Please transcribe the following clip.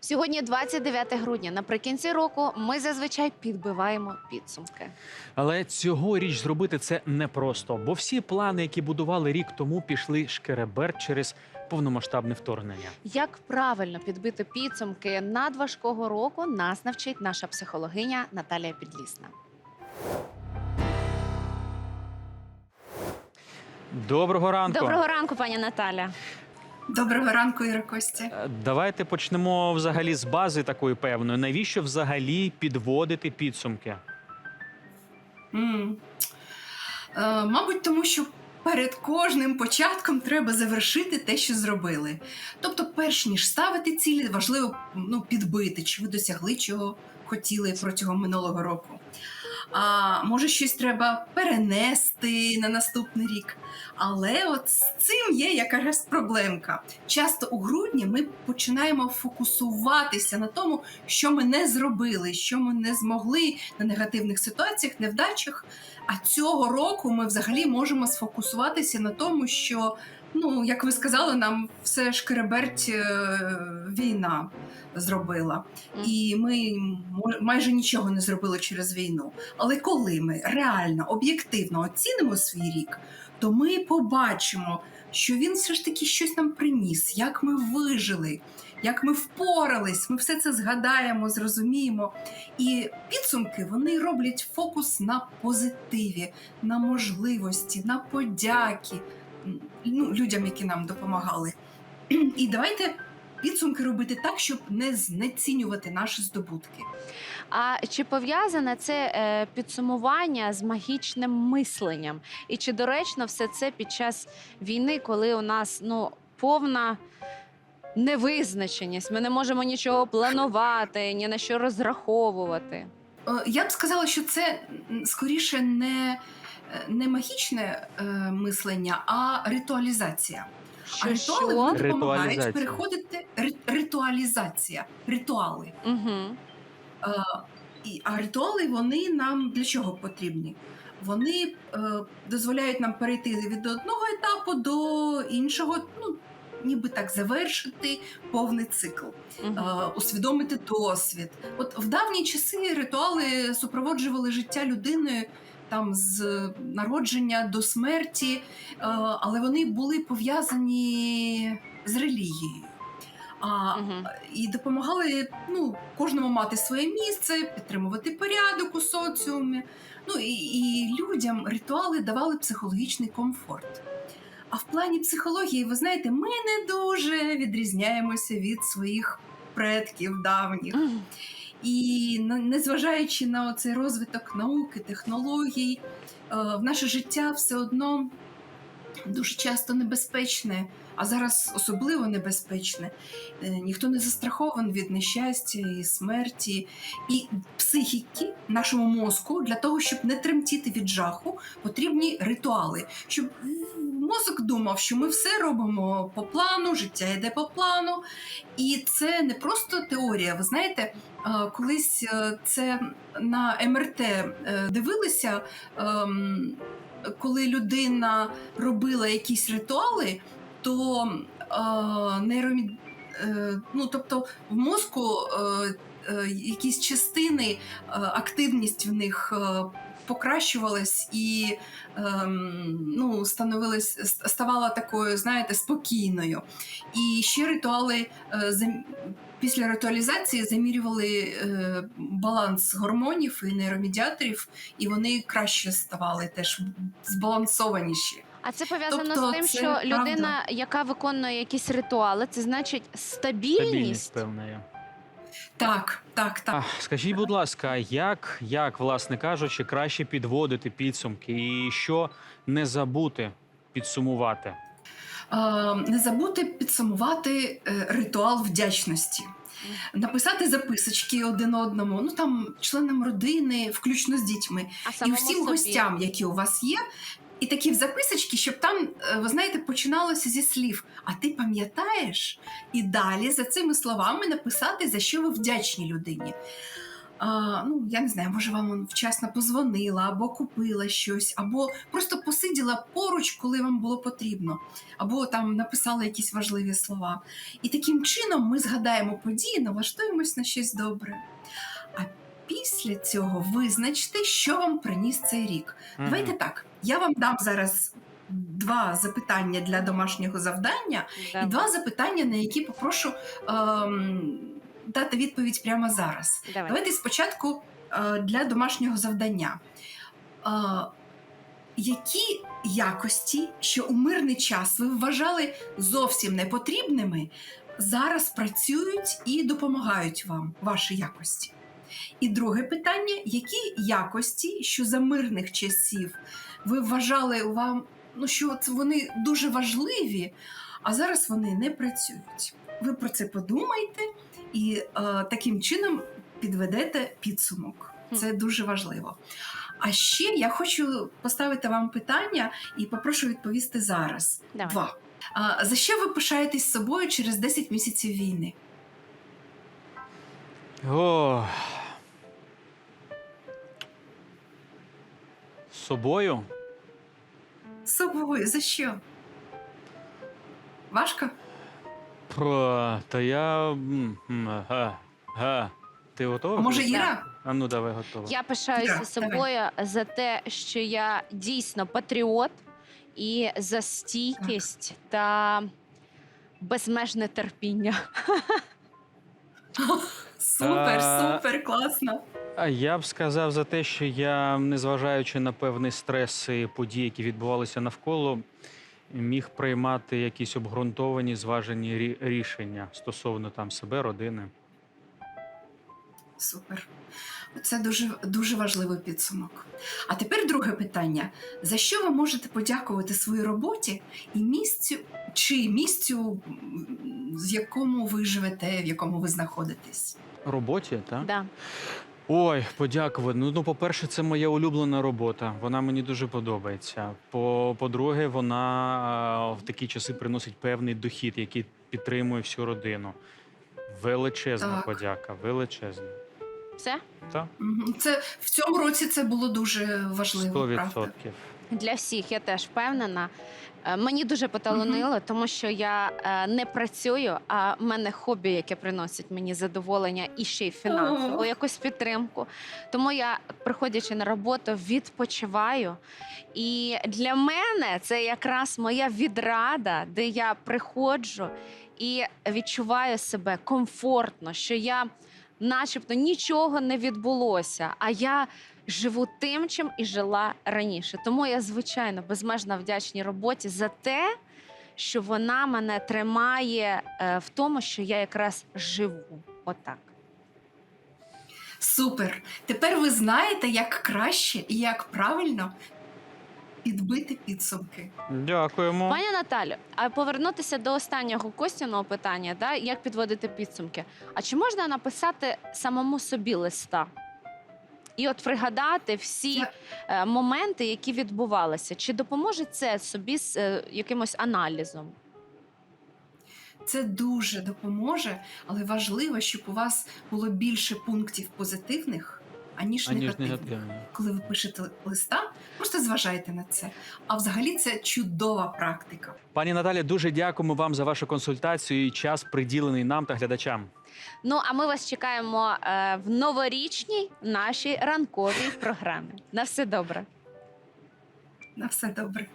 Сьогодні 29 грудня. Наприкінці року ми зазвичай підбиваємо підсумки. Але цьогоріч зробити це непросто, бо всі плани, які будували рік тому, пішли шкереберть через повномасштабне вторгнення. Як правильно підбити підсумки надважкого року, нас навчить наша психологиня Наталія Підлісна. Доброго ранку. Доброго ранку, пані Наталя. Доброго ранку, Іра Костя. Е, Давайте почнемо взагалі з бази такої певної. Навіщо взагалі підводити підсумки? М. Е, мабуть, тому що перед кожним початком треба завершити те, що зробили. Тобто, перш ніж ставити цілі, важливо ну, підбити, чи ви досягли чого хотіли протягом минулого року. А може, щось треба перенести на наступний рік. Але от з цим є якась проблемка. Часто у грудні ми починаємо фокусуватися на тому, що ми не зробили, що ми не змогли на негативних ситуаціях, невдачах. А цього року ми взагалі можемо сфокусуватися на тому, що, ну як ви сказали, нам все ж кереберть е, війна зробила. І ми майже нічого не зробили через війну. Але коли ми реально об'єктивно оцінимо свій рік, то ми побачимо, що він все ж таки щось нам приніс, як ми вижили, як ми впорались. Ми все це згадаємо, зрозуміємо. І підсумки вони роблять фокус на позитиві, на можливості, на подяки ну, людям, які нам допомагали. І давайте підсумки робити так, щоб не знецінювати наші здобутки. А чи пов'язане це е, підсумування з магічним мисленням? І чи доречно все це під час війни, коли у нас ну повна невизначеність? Ми не можемо нічого планувати, ні на що розраховувати. Е, Я б сказала, що це скоріше не, е, не магічне е, мислення, а ритуалізація. А Що, ритуали що? вони допомагають переходити ри- ритуалізація, ритуали. Угу. Е, і, а ритуали вони нам для чого потрібні? Вони е, дозволяють нам перейти від одного етапу до іншого, ну ніби так завершити повний цикл. е, усвідомити досвід. От в давні часи ритуали супроводжували життя людини там з народження до смерті, е, але вони були пов'язані з релігією. А, Мгм. і допомагали ну, кожному мати своє місце, підтримувати порядок у соціумі. Ну і, і людям ритуали давали психологічний комфорт. А в плані психології, ви знаєте, ми не дуже відрізняємося від своїх предків давніх. Мгм. І незважаючи на цей розвиток науки, технологій, е, в наше життя все одно дуже часто небезпечне, а зараз особливо небезпечне. Е, Ніхто не застрахований від нещастя і смерті. І психіки, нашому мозку, для того, щоб не тремтіти від жаху, потрібні ритуали, щоб мозок думав, що ми все робимо по плану, життя йде по плану. І це не просто теорія. Ви знаєте, е, колись е, це на МРТ е, дивилися, ем, коли людина робила якісь ритуали, то нейромі... ну, тобто в мозку якісь частини, активність в них. Покращувалась і ем, ну, становилась, ставала такою, знаєте, спокійною. І ще ритуали е, зам- після ритуалізації замірювали е, баланс гормонів і нейромедіаторів, і вони краще ставали теж збалансованіші. А це пов'язано Тобто з тим, що правда. людина, яка виконує якісь ритуали, це значить стабільність. Стабільність певна є. Так, так, так. А, скажіть, будь ласка, як, як, власне кажучи, краще підводити підсумки і що не забути підсумувати? Е, не забути підсумувати е, ритуал вдячності. Написати записочки один одному, ну там членам родини, включно з дітьми, А і всім собі. гостям, які у вас є. І такі в записочки, щоб там, е, ви знаєте, починалося зі слів. А ти пам'ятаєш? І далі за цими словами написати, за що ви вдячні людині. а, ну, я не знаю, може вам вчасно позвонила, або купила щось, або просто посиділа поруч, коли вам було потрібно, або там написала якісь важливі слова. І таким чином ми згадаємо події, налаштуємось на щось добре. А після цього визначте, що вам приніс цей рік. Мгм. Давайте так. Я вам дам зараз два запитання для домашнього завдання і два запитання, на які попрошу ем, дати відповідь прямо зараз. Давай. Давайте спочатку е, для домашнього завдання. Е, які якості, що у мирний час ви вважали зовсім непотрібними, зараз працюють і допомагають вам ваші якості? І друге питання: які якості, що за мирних часів ви вважали вам, ну що це вони дуже важливі, а зараз вони не працюють? Ви про це подумайте і е, таким чином підведете підсумок. Це дуже важливо. А ще я хочу поставити вам питання і попрошу відповісти зараз. Давай. Два. А, за що ви пишаєтесь собою через 10 місяців війни? О. З собою? З собою за що? Важко? Про, та я. Га, га. Ти готова? А може, Так. Іра? А ну давай готова. Я пишаюся Іра, собою за те, що я дійсно патріот, і за стійкість та безмежне терпіння. Супер, супер, класно. А я б сказав за те, що я, незважаючи на певний стрес і події, які відбувалися навколо, міг приймати якісь обґрунтовані, зважені рі- рішення стосовно там себе, родини. Супер. Це дуже, дуже важливий підсумок. А тепер друге питання: за що ви можете подякувати своїй роботі і місцю чи місцю, з якому ви живете, в якому ви знаходитесь? Роботі, так? Да. Ой, подякувати. Ну, ну, по-перше, це моя улюблена робота. Вона мені дуже подобається. По- По-друге, вона а, в такі часи приносить певний дохід, який підтримує всю родину. Величезна Так. подяка, величезна. Все Так, Це в цьому році це було дуже важливо. сто правда? Для всіх, я теж впевнена. Е, Мені дуже поталонило, тому що я е, не працюю, а в мене хобі, яке приносить мені задоволення і ще й фінансову якусь підтримку. Тому я, приходячи на роботу, відпочиваю. І для мене це якраз моя відрада, де я приходжу і відчуваю себе комфортно, що я, начебто, нічого не відбулося, а я живу тим, чим і жила раніше. Тому я, звичайно, безмежно вдячній роботі за те, що вона мене тримає е, в тому, що я якраз живу. Отак. Супер. Тепер ви знаєте, як краще і як правильно підбити підсумки. Дякуємо. Пані Наталю, а повернутися до останнього Костяного питання, да, як підводити підсумки? А чи можна написати самому собі листа? І от пригадати всі е, моменти, які відбувалися, чи допоможе це собі з е, якимось аналізом? Це дуже допоможе, але важливо, щоб у вас було більше пунктів позитивних, аніж, Аніж негативних. негативно. Коли ви пишете листа, просто зважайте на це. А взагалі це чудова практика. Пані Наталі, дуже дякуємо вам за вашу консультацію і час, приділений нам та глядачам. Ну а ми вас чекаємо е, в новорічній нашій ранковій програмі. На все добре. На все добре.